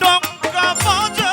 টঙ্কা বাজে।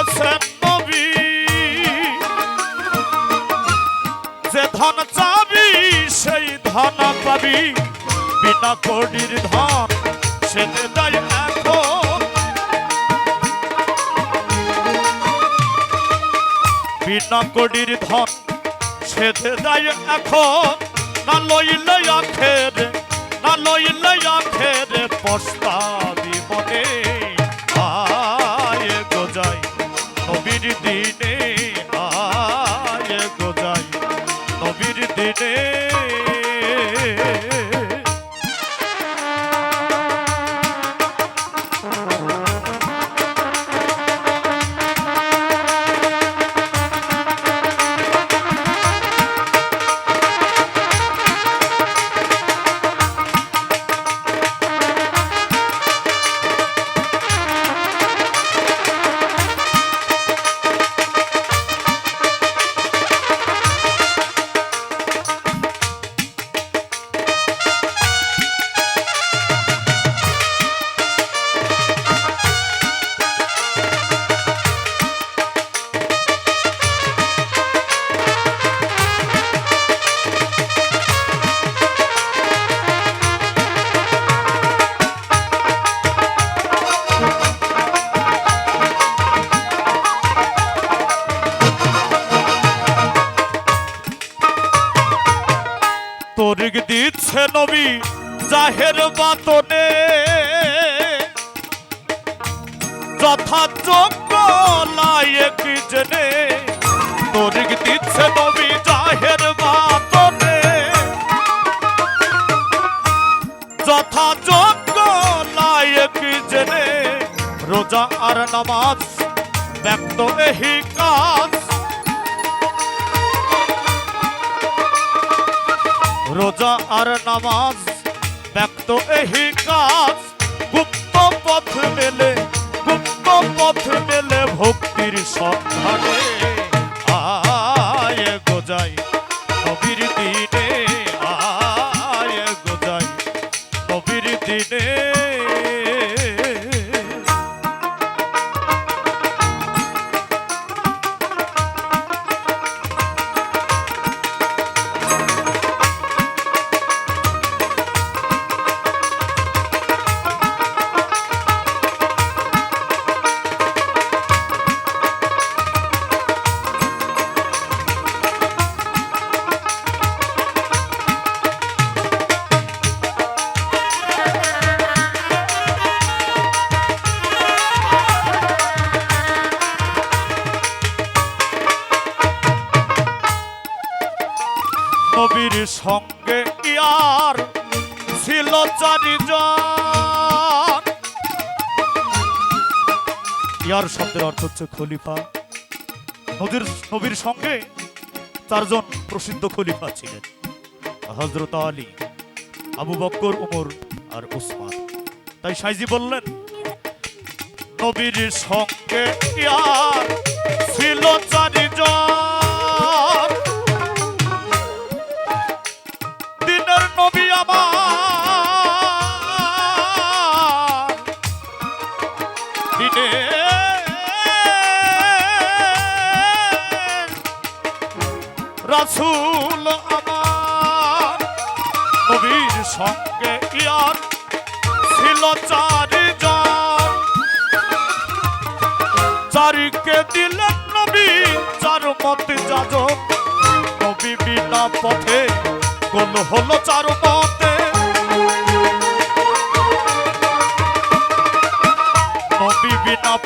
করেছেন নবী। যে ধন চাবি, সেই ধন পাবি। বিনা কড়ির ধন সে দেয় এখন। বিনা কড়ির ধন সে দেয় এখন। না লইলে আখের, না লইলে আখের পস্তা বিপদের নবীর দিচ্ছে নবী, জাহের বাতনে যথাযোগ্য লায়ক জেনে তরিক দিচ্ছে নবী জাহের বাতনে যথাযোগ্য লায়ক জেনে রোজা আর নামাজ ব্যক্ত এহি কাজ। রোজা আর নামাজ ব্যক্ত এই কাজ। গুপ্ত পথ মেলে গুপ্ত পথ মেলে ভক্তির সন্ধানে। নবীর সঙ্গে ইয়ার ছিল চারিজন। ইয়ার শব্দের অর্থ হচ্ছে খলিফা। নদীর নবীর সঙ্গে চারজন প্রসিদ্ধ খলিফা ছিলেন। হজরত আলী, আবু বক্কর, উমর আর উসমান। তাই সাইজি বললেন, নবীর সঙ্গে ইয়ার ছিল রাসূল আমার নবীর সঙ্গে ইয়ার ছিল চারিজন চারিকে দিলেন নবী, চার মতে যাজক। নবী বিনা পথে কোন হলো চার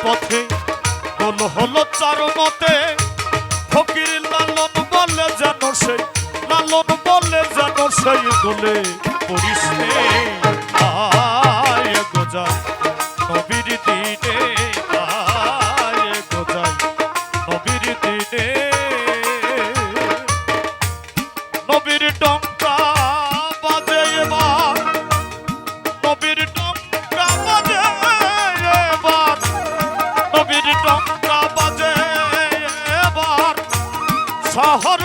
পথে কোন হলো চার মতে ফকির লালন বলে যেন সেই, লালন বলে যেন সেই বলে পরিস নে। আয় গোজা নবীর দিনে। শহর